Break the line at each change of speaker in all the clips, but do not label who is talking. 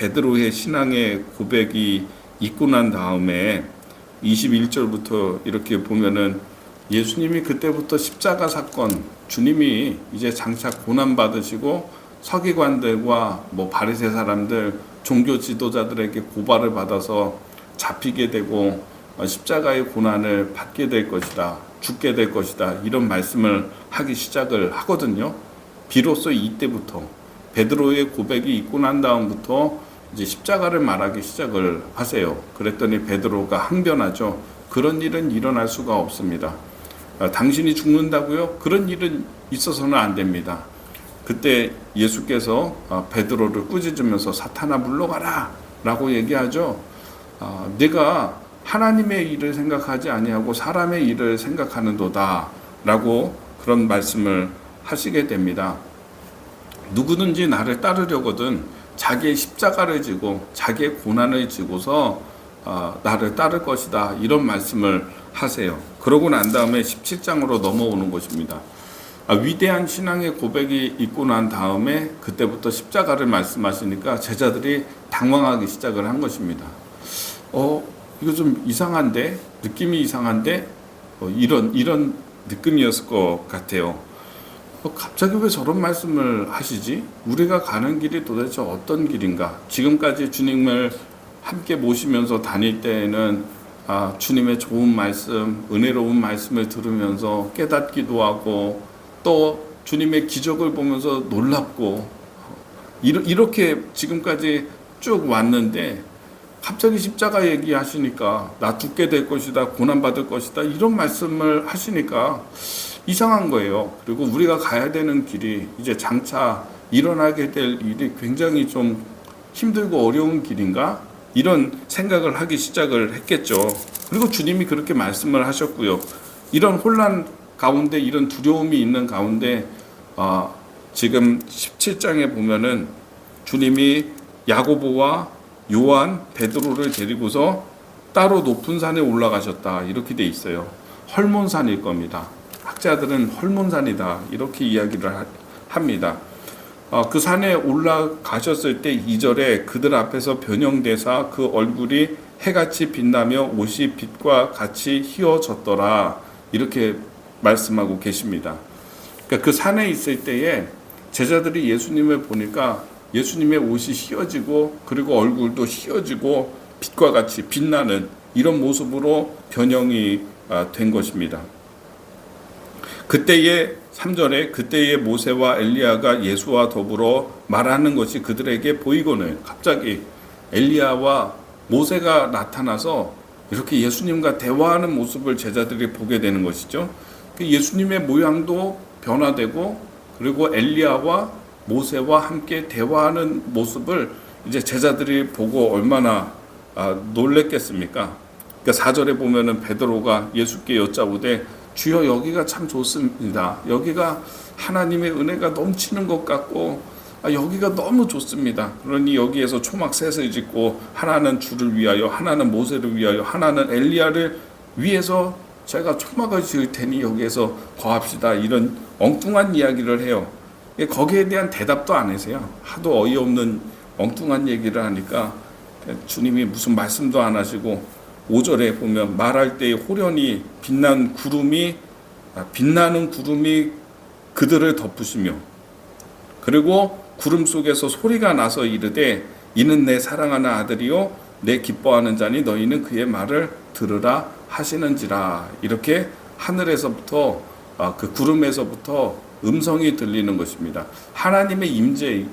베드로의 신앙의 고백이 있고 난 다음에 21절부터 이렇게 보면은 예수님이 그때부터 십자가 사건 주님이 이제 장차 고난 받으시고 서기관들과 뭐 바리새 사람들 종교 지도자들에게 고발을 받아서 잡히게 되고 어, 십자가의 고난을 받게 될 것이다 죽게 될 것이다 이런 말씀을 하기 시작을 하거든요. 비로소 이때부터 베드로의 고백이 있고 난 다음부터 이제 십자가를 말하기 시작을 하세요 그랬더니 베드로가 항변하죠 그런 일은 일어날 수가 없습니다 아, 당신이 죽는다고요? 그런 일은 있어서는 안 됩니다. 그때 예수께서 아, 베드로를 꾸짖으면서 사탄아 물러가라 라고 얘기하죠. 아, 내가 하나님의 일을 생각하지 아니하고 사람의 일을 생각하는도다 라고 그런 말씀을 하시게 됩니다. 누구든지 나를 따르려거든 자기의 십자가를 지고 자기의 고난을 지고서 아, 나를 따를 것이다 이런 말씀을 하세요. 그러고 난 다음에 17장으로 넘어오는 것입니다. 아, 위대한 신앙의 고백이 있고 난 다음에 그때부터 십자가를 말씀하시니까 제자들이 당황하기 시작을 한 것입니다. 어, 이거 좀 이상한데 느낌이 이상한데 어, 이런 이런 느낌이었을 것 같아요. 어, 갑자기 왜 저런 말씀을 하시지? 우리가 가는 길이 도대체 어떤 길인가? 지금까지 주님을 함께 모시면서 다닐 때에는 아, 주님의 좋은 말씀, 은혜로운 말씀을 들으면서 깨닫기도 하고 또 주님의 기적을 보면서 놀랍고 이렇게 지금까지 쭉 왔는데 갑자기 십자가 얘기하시니까 나 죽게 될 것이다, 고난 받을 것이다 이런 말씀을 하시니까 이상한 거예요. 그리고 우리가 가야 되는 길이 이제 장차 일어나게 될 일이 굉장히 좀 힘들고 어려운 길인가? 이런 생각을 하기 시작을 했겠죠. 그리고 주님이 그렇게 말씀을 하셨고요. 이런 혼란 가운데 이런 두려움이 있는 가운데 아, 지금 17장에 보면은 주님이 야고보와 요한, 베드로를 데리고서 따로 높은 산에 올라가셨다 이렇게 돼 있어요. 헐몬산일 겁니다. 학자들은 헐몬산이다 이렇게 이야기를 하- 합니다. 어, 그 산에 올라가셨을 때 2절에 그들 앞에서 변형되사 그 얼굴이 해같이 빛나며 옷이 빛과 같이 휘어졌더라 이렇게 말씀하고 계십니다. 그러니까 그 산에 있을 때에 제자들이 예수님을 보니까 예수님의 옷이 휘어지고 그리고 얼굴도 휘어지고 빛과 같이 빛나는 이런 모습으로 변형이 아, 된 것입니다. 그때의 3절에 그때의 모세와 엘리야가 예수와 더불어 말하는 것이 그들에게 보이고는 갑자기 엘리야와 모세가 나타나서 이렇게 예수님과 대화하는 모습을 제자들이 보게 되는 것이죠. 그 예수님의 모양도 변화되고 그리고 엘리야와 모세와 함께 대화하는 모습을 이제 제자들이 보고 얼마나 아, 놀랬겠습니까? 그러니까 4절에 보면은 베드로가 예수께 여짜오되 주여 여기가 참 좋습니다. 여기가 하나님의 은혜가 넘치는 것 같고 아, 여기가 너무 좋습니다. 그러니 여기에서 초막 셋을 짓고 하나는 주를 위하여 하나는 모세를 위하여 하나는 엘리야를 위해서 제가 초막을 지을 테니 여기에서 거합시다. 이런 엉뚱한 이야기를 해요. 예, 거기에 대한 대답도 안 하세요. 하도 어이없는 엉뚱한 얘기를 하니까 주님이 무슨 말씀도 안 하시고 5절에 보면 말할 때에 호련히 빛난 구름이 아, 빛나는 구름이 그들을 덮으시며 그리고 구름 속에서 소리가 나서 이르되 이는 내 사랑하는 아들이요 내 기뻐하는 자니 너희는 그의 말을 들으라 하시는지라 이렇게 하늘에서부터 아, 그 구름에서부터 음성이 들리는 것입니다. 하나님의 임재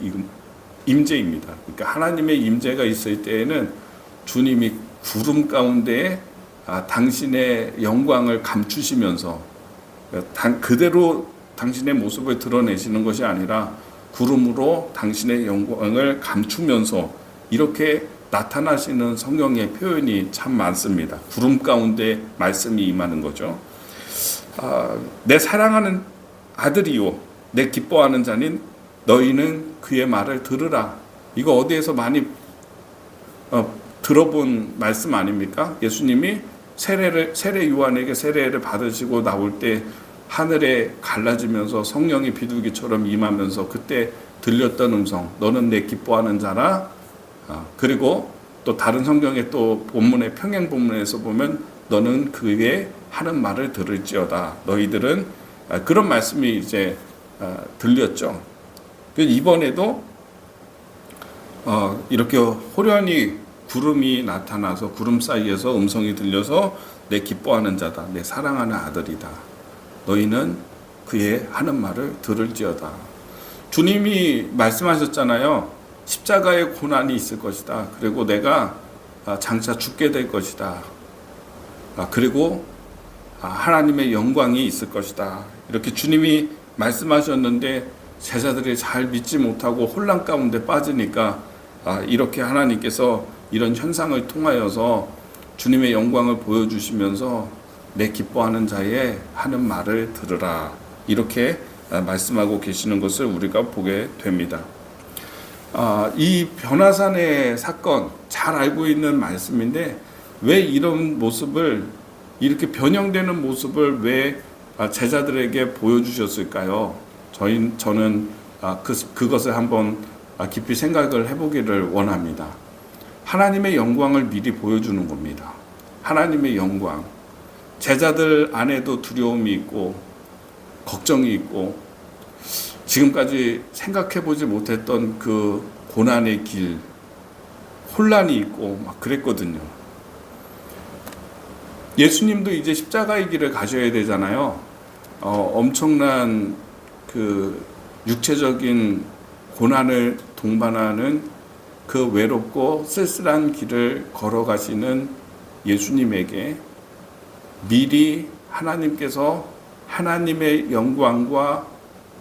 임재입니다. 그러니까 하나님의 임재가 있을 때에는 주님이 구름 가운데에 아, 당신의 영광을 감추시면서 당- 그대로 당신의 모습을 드러내시는 것이 아니라 구름으로 당신의 영광을 감추면서 이렇게 나타나시는 성경의 표현이 참 많습니다. 구름 가운데 말씀이 임하는 거죠. 아, 내 사랑하는 아들이요, 내 기뻐하는 자는 너희는 그의 말을 들으라. 이거 어디에서 많이 어, 들어본 말씀 아닙니까? 예수님이 세례를 세례 요한에게 세례를 받으시고 나올 때 하늘에 갈라지면서 성령이 비둘기처럼 임하면서 그때 들렸던 음성 너는 내 기뻐하는 자라 아, 그리고 또 다른 성경의 또 본문의 평행 본문에서 보면 너는 그의 하는 말을 들을지어다. 너희들은 아, 그런 말씀이 이제 아, 들렸죠. 그 이번에도 어, 이렇게 호련히 구름이 나타나서 구름 사이에서 음성이 들려서 내 기뻐하는 자다, 내 사랑하는 아들이다. 너희는 그의 하는 말을 들을지어다. 주님이 말씀하셨잖아요. 십자가의 고난이 있을 것이다. 그리고 내가 아, 장차 죽게 될 것이다. 아, 그리고 아, 하나님의 영광이 있을 것이다. 이렇게 주님이 말씀하셨는데 제자들이 잘 믿지 못하고 혼란 가운데 빠지니까 아, 이렇게 하나님께서 이런 현상을 통하여서 주님의 영광을 보여주시면서 내 기뻐하는 자의 하는 말을 들으라. 이렇게 아, 말씀하고 계시는 것을 우리가 보게 됩니다. 아, 이 변화산의 사건 잘 알고 있는 말씀인데 왜 이런 모습을 이렇게 변형되는 모습을 왜 아, 제자들에게 보여주셨을까요? 저희 저는 아, 그 그것을 한번 아, 깊이 생각을 해보기를 원합니다. 하나님의 영광을 미리 보여주는 겁니다. 하나님의 영광. 제자들 안에도 두려움이 있고 걱정이 있고 지금까지 생각해 보지 못했던 그 고난의 길, 혼란이 있고 막 그랬거든요. 예수님도 이제 십자가의 길을 가셔야 되잖아요. 어, 엄청난 그 육체적인 고난을 동반하는 그 외롭고 쓸쓸한 길을 걸어가시는 예수님에게 미리 하나님께서 하나님의 영광과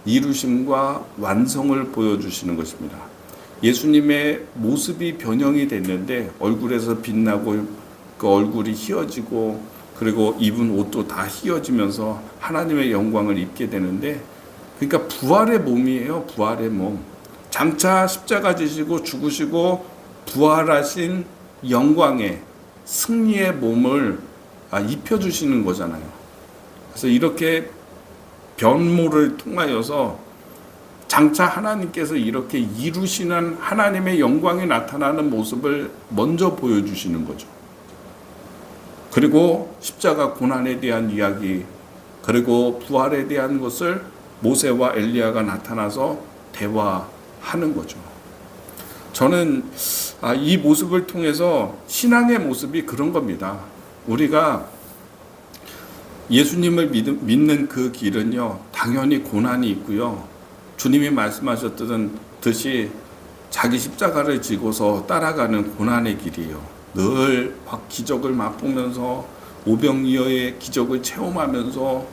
이루심과 완성을 보여주시는 것입니다. 예수님의 모습이 변형이 됐는데 얼굴에서 빛나고 그 얼굴이 휘어지고 그리고 입은 옷도 다 휘어지면서 하나님의 영광을 입게 되는데 그러니까 부활의 몸이에요. 부활의 몸. 장차 십자가 지시고 죽으시고 부활하신 영광의 승리의 몸을 아, 입혀주시는 거잖아요. 그래서 이렇게 변모를 통하여서 장차 하나님께서 이렇게 이루시는 하나님의 영광이 나타나는 모습을 먼저 보여주시는 거죠. 그리고 십자가 고난에 대한 이야기, 그리고 부활에 대한 것을 모세와 엘리야가 나타나서 대화 하는 거죠. 저는 아, 이 모습을 통해서 신앙의 모습이 그런 겁니다. 우리가 예수님을 믿는 그 길은요, 당연히 고난이 있고요. 주님이 말씀하셨듯이 자기 십자가를 지고서 따라가는 고난의 길이에요. 늘 기적을 맛보면서 오병이어의 기적을 체험하면서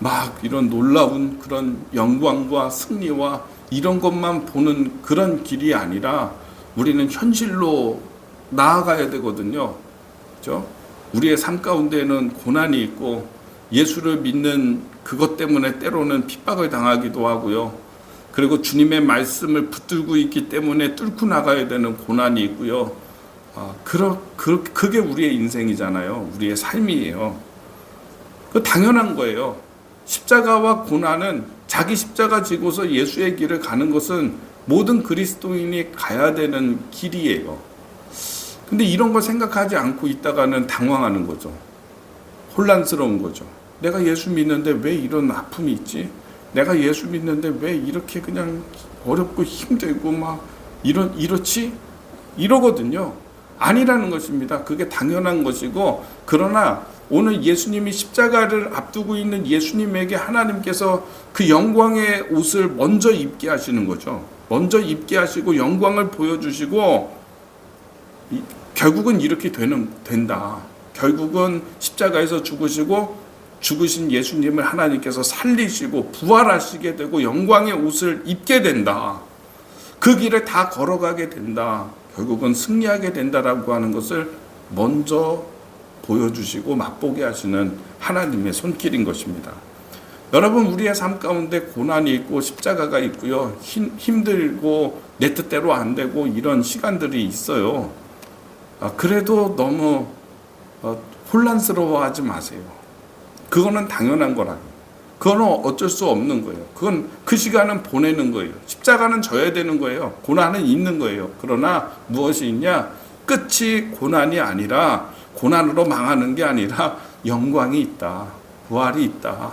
막 이런 놀라운 그런 영광과 승리와 이런 것만 보는 그런 길이 아니라 우리는 현실로 나아가야 되거든요. 그죠? 우리의 삶 가운데는 고난이 있고 예수를 믿는 그것 때문에 때로는 핍박을 당하기도 하고요. 그리고 주님의 말씀을 붙들고 있기 때문에 뚫고 나가야 되는 고난이 있고요. 아, 그러, 그, 그게 우리의 인생이잖아요. 우리의 삶이에요. 그 당연한 거예요. 십자가와 고난은 자기 십자가 지고서 예수의 길을 가는 것은 모든 그리스도인이 가야 되는 길이에요. 근데 이런 걸 생각하지 않고 있다가는 당황하는 거죠. 혼란스러운 거죠. 내가 예수 믿는데 왜 이런 아픔이 있지? 내가 예수 믿는데 왜 이렇게 그냥 어렵고 힘들고 막 이런 이렇지? 이러거든요. 아니라는 것입니다. 그게 당연한 것이고 그러나 오늘 예수님이 십자가를 앞두고 있는 예수님에게 하나님께서 그 영광의 옷을 먼저 입게 하시는 거죠. 먼저 입게 하시고 영광을 보여주시고 결국은 이렇게 되는 된다. 결국은 십자가에서 죽으시고 죽으신 예수님을 하나님께서 살리시고 부활하시게 되고 영광의 옷을 입게 된다. 그 길을 다 걸어가게 된다. 결국은 승리하게 된다라고 하는 것을 먼저 보여주시고 맛보게 하시는 하나님의 손길인 것입니다. 여러분 우리의 삶 가운데 고난이 있고 십자가가 있고요. 힘, 힘들고 내 뜻대로 안 되고 이런 시간들이 있어요. 아, 그래도 너무 어, 혼란스러워하지 마세요. 그거는 당연한 거라. 그건 어쩔 수 없는 거예요. 그건 그 시간은 보내는 거예요. 십자가는 져야 되는 거예요. 고난은 있는 거예요. 그러나 무엇이 있냐? 끝이 고난이 아니라 고난으로 망하는 게 아니라 영광이 있다. 부활이 있다.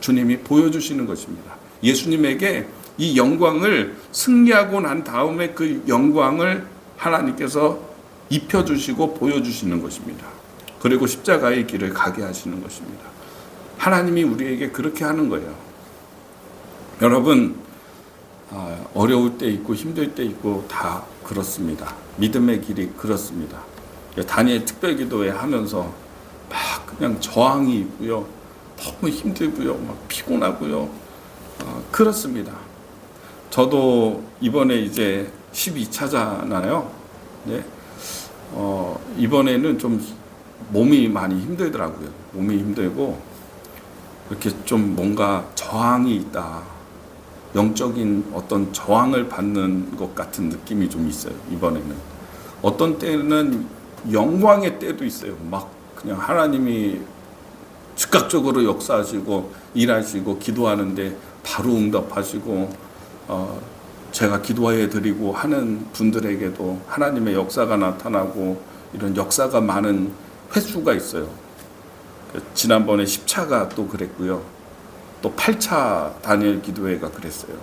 주님이 보여주시는 것입니다. 예수님에게 이 영광을 승리하고 난 다음에 그 영광을 하나님께서 입혀주시고 보여주시는 것입니다. 그리고 십자가의 길을 가게 하시는 것입니다. 하나님이 우리에게 그렇게 하는 거예요. 여러분, 아, 어려울 때 있고 힘들 때 있고 다 그렇습니다. 믿음의 길이 그렇습니다. 다니엘 특별 기도회 하면서 막 그냥 저항이 있고요. 너무 힘들고요. 막 피곤하고요. 아, 그렇습니다. 저도 이번에 이제 12차잖아요. 네. 어, 이번에는 좀 몸이 많이 힘들더라고요. 몸이 힘들고 이렇게 좀 뭔가 저항이 있다. 영적인 어떤 저항을 받는 것 같은 느낌이 좀 있어요. 이번에는 어떤 때는 영광의 때도 있어요. 막 그냥 하나님이 즉각적으로 역사하시고 일하시고 기도하는데 바로 응답하시고 어, 제가 기도해 드리고 하는 분들에게도 하나님의 역사가 나타나고 이런 역사가 많은 횟수가 있어요. 그 지난번에 10차가 또 그랬고요. 또 8차 다니엘 기도회가 그랬어요.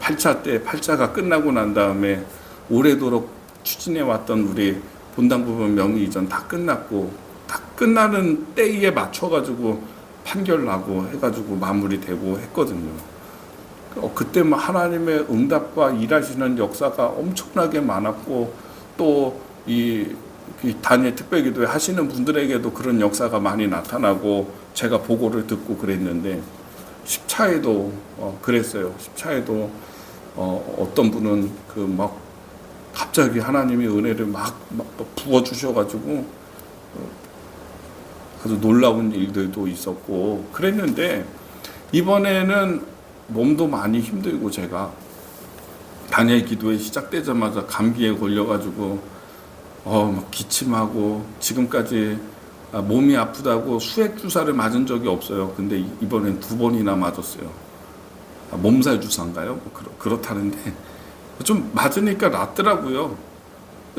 8차 때 8차가 끝나고 난 다음에 오래도록 추진해 왔던 우리 본당 부분 명의 이전 다 끝났고 다 끝나는 때에 맞춰 가지고 판결 나고 해 가지고 마무리되고 했거든요. 어, 그때 뭐 하나님의 응답과 일하시는 역사가 엄청나게 많았고 또이 이 단일 특별기도회 하시는 분들에게도 그런 역사가 많이 나타나고 제가 보고를 듣고 그랬는데 10차에도 어, 그랬어요. 10차에도 어, 어떤 분은 그막 갑자기 하나님이 은혜를 막, 막 부어 주셔가지고 어, 아주 놀라운 일들도 있었고 그랬는데 이번에는 몸도 많이 힘들고 제가 단일 기도회 시작되자마자 감기에 걸려가지고 어, 막 기침하고 지금까지 아, 몸이 아프다고 수액 주사를 맞은 적이 없어요. 근데 이- 이번엔 두 번이나 맞았어요. 아, 몸살 주사인가요? 뭐 그렇, 그렇다는데 좀 맞으니까 낫더라고요.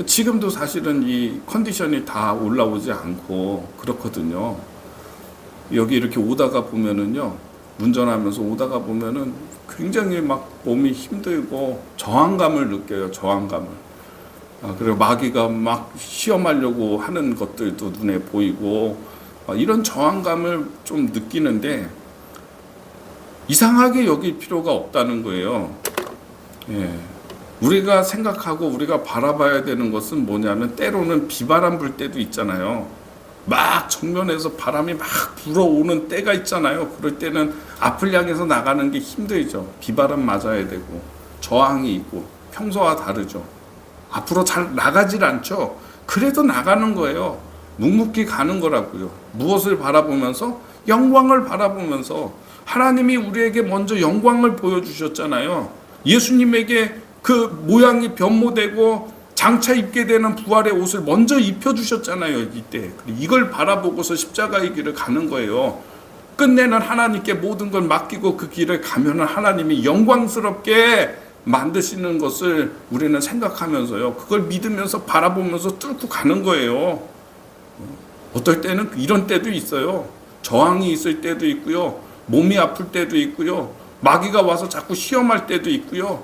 지금도 사실은 이 컨디션이 다 올라오지 않고 그렇거든요. 여기 이렇게 오다가 보면은요, 운전하면서 오다가 보면은 굉장히 막 몸이 힘들고 저항감을 느껴요. 저항감을. 아, 그리고 마귀가 막 시험하려고 하는 것들도 눈에 보이고 아, 이런 저항감을 좀 느끼는데 이상하게 여길 필요가 없다는 거예요. 예. 우리가 생각하고 우리가 바라봐야 되는 것은 뭐냐면 때로는 비바람 불 때도 있잖아요. 막 정면에서 바람이 막 불어오는 때가 있잖아요. 그럴 때는 앞을 향해서 나가는 게 힘들죠. 비바람 맞아야 되고 저항이 있고 평소와 다르죠. 앞으로 잘 나가질 않죠. 그래도 나가는 거예요. 묵묵히 가는 거라고요. 무엇을 바라보면서 영광을 바라보면서 하나님이 우리에게 먼저 영광을 보여주셨잖아요. 예수님에게 그 모양이 변모되고 장차 입게 되는 부활의 옷을 먼저 입혀주셨잖아요. 이때 이걸 바라보고서 십자가의 길을 가는 거예요. 끝내는 하나님께 모든 걸 맡기고 그 길을 가면은 하나님이 영광스럽게 만드시는 것을 우리는 생각하면서요. 그걸 믿으면서 바라보면서 뚫고 가는 거예요. 어떨 때는 이런 때도 있어요. 저항이 있을 때도 있고요. 몸이 아플 때도 있고요. 마귀가 와서 자꾸 시험할 때도 있고요.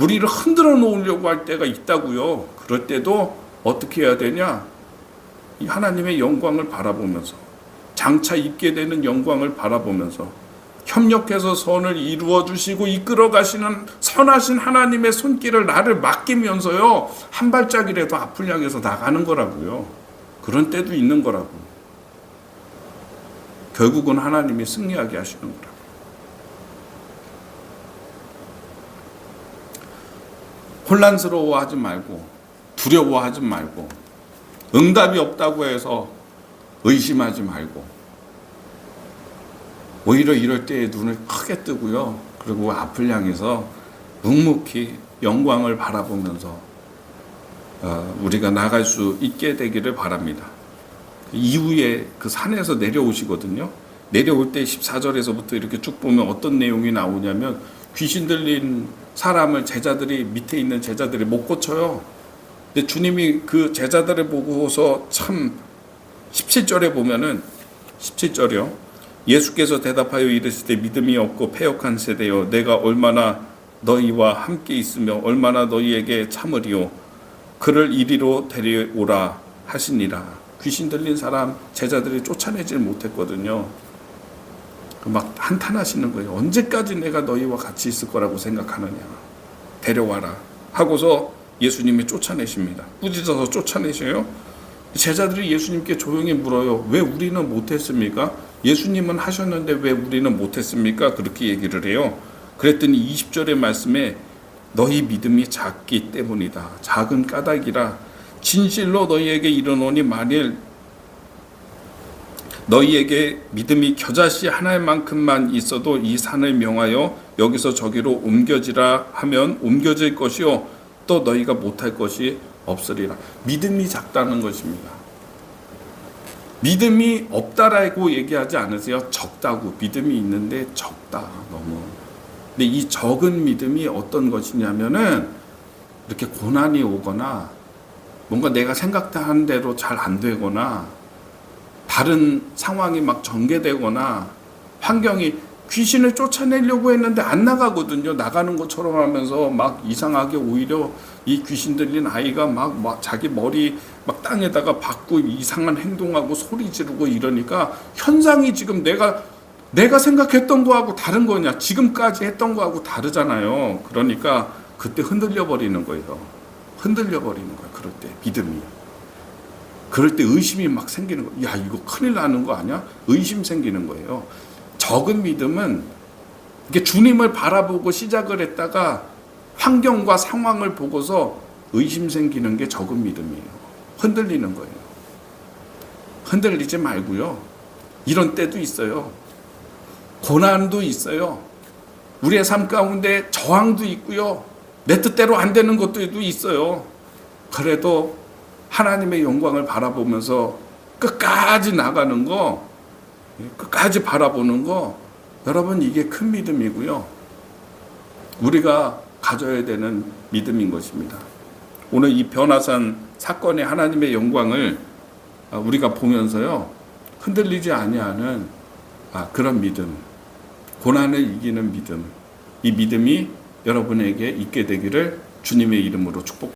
우리를 흔들어 놓으려고 할 때가 있다고요. 그럴 때도 어떻게 해야 되냐? 이 하나님의 영광을 바라보면서 장차 입게 되는 영광을 바라보면서 협력해서 선을 이루어 주시고 이끌어 가시는 선하신 하나님의 손길을 나를 맡기면서요. 한 발짝이라도 앞을 향해서 나가는 거라고요. 그런 때도 있는 거라고. 결국은 하나님이 승리하게 하시는 거라고. 혼란스러워하지 말고 두려워하지 말고 응답이 없다고 해서 의심하지 말고 오히려 이럴 때에 눈을 크게 뜨고요. 그리고 앞을 향해서 묵묵히 영광을 바라보면서 어, 우리가 나갈 수 있게 되기를 바랍니다. 이후에 그 산에서 내려오시거든요. 내려올 때 14절에서부터 이렇게 쭉 보면 어떤 내용이 나오냐면 귀신 들린 사람을 제자들이 밑에 있는 제자들이 못 고쳐요. 근데 주님이 그 제자들을 보고서 참 17절에 보면은 17절이요. 예수께서 대답하여 이르시되 믿음이 없고 패역한 세대여 내가 얼마나 너희와 함께 있으며 얼마나 너희에게 참으리요 그를 이리로 데려오라 하시니라 귀신 들린 사람 제자들이 쫓아내질 못했거든요 막 한탄하시는 거예요. 언제까지 내가 너희와 같이 있을 거라고 생각하느냐. 데려와라. 하고서 예수님이 쫓아내십니다. 꾸짖어서 쫓아내셔요. 제자들이 예수님께 조용히 물어요. 왜 우리는 못했습니까? 예수님은 하셨는데 왜 우리는 못했습니까? 그렇게 얘기를 해요. 그랬더니 20절의 말씀에 너희 믿음이 작기 때문이다. 작은 까닭이라 진실로 너희에게 이르노니 만일 너희에게 믿음이 겨자씨 하나만큼만 있어도 이 산을 명하여 여기서 저기로 옮겨지라 하면 옮겨질 것이요 또 너희가 못할 것이 없으리라. 믿음이 작다는 것입니다. 믿음이 없다라고 얘기하지 않으세요. 적다고 믿음이 있는데 적다 너무. 근데 이 적은 믿음이 어떤 것이냐면은 이렇게 고난이 오거나 뭔가 내가 생각한 대로 잘 안 되거나 다른 상황이 막 전개되거나 환경이 귀신을 쫓아내려고 했는데 안 나가거든요. 나가는 것처럼 하면서 막 이상하게 오히려 이 귀신 들린 아이가 막, 막 자기 머리 막 땅에다가 박고 이상한 행동하고 소리 지르고 이러니까 현상이 지금 내가 내가 생각했던 거하고 다른 거냐 지금까지 했던 거하고 다르잖아요. 그러니까 그때 흔들려 버리는 거예요. 흔들려 버리는 거예요. 그럴 때 믿음이. 그럴 때 의심이 막 생기는 거예요. 야 이거 큰일 나는 거 아니야? 의심 생기는 거예요. 적은 믿음은 이게 주님을 바라보고 시작을 했다가 환경과 상황을 보고서 의심 생기는 게 적은 믿음이에요. 흔들리는 거예요. 흔들리지 말고요. 이런 때도 있어요. 고난도 있어요. 우리의 삶 가운데 저항도 있고요. 내 뜻대로 안 되는 것도 있어요. 그래도 하나님의 영광을 바라보면서 끝까지 나가는 거, 끝까지 바라보는 거, 여러분 이게 큰 믿음이고요. 우리가 가져야 되는 믿음인 것입니다. 오늘 이 변화산 사건의 하나님의 영광을 우리가 보면서요 흔들리지 아니하는 아, 그런 믿음, 고난을 이기는 믿음, 이 믿음이 여러분에게 있게 되기를 주님의 이름으로 축복.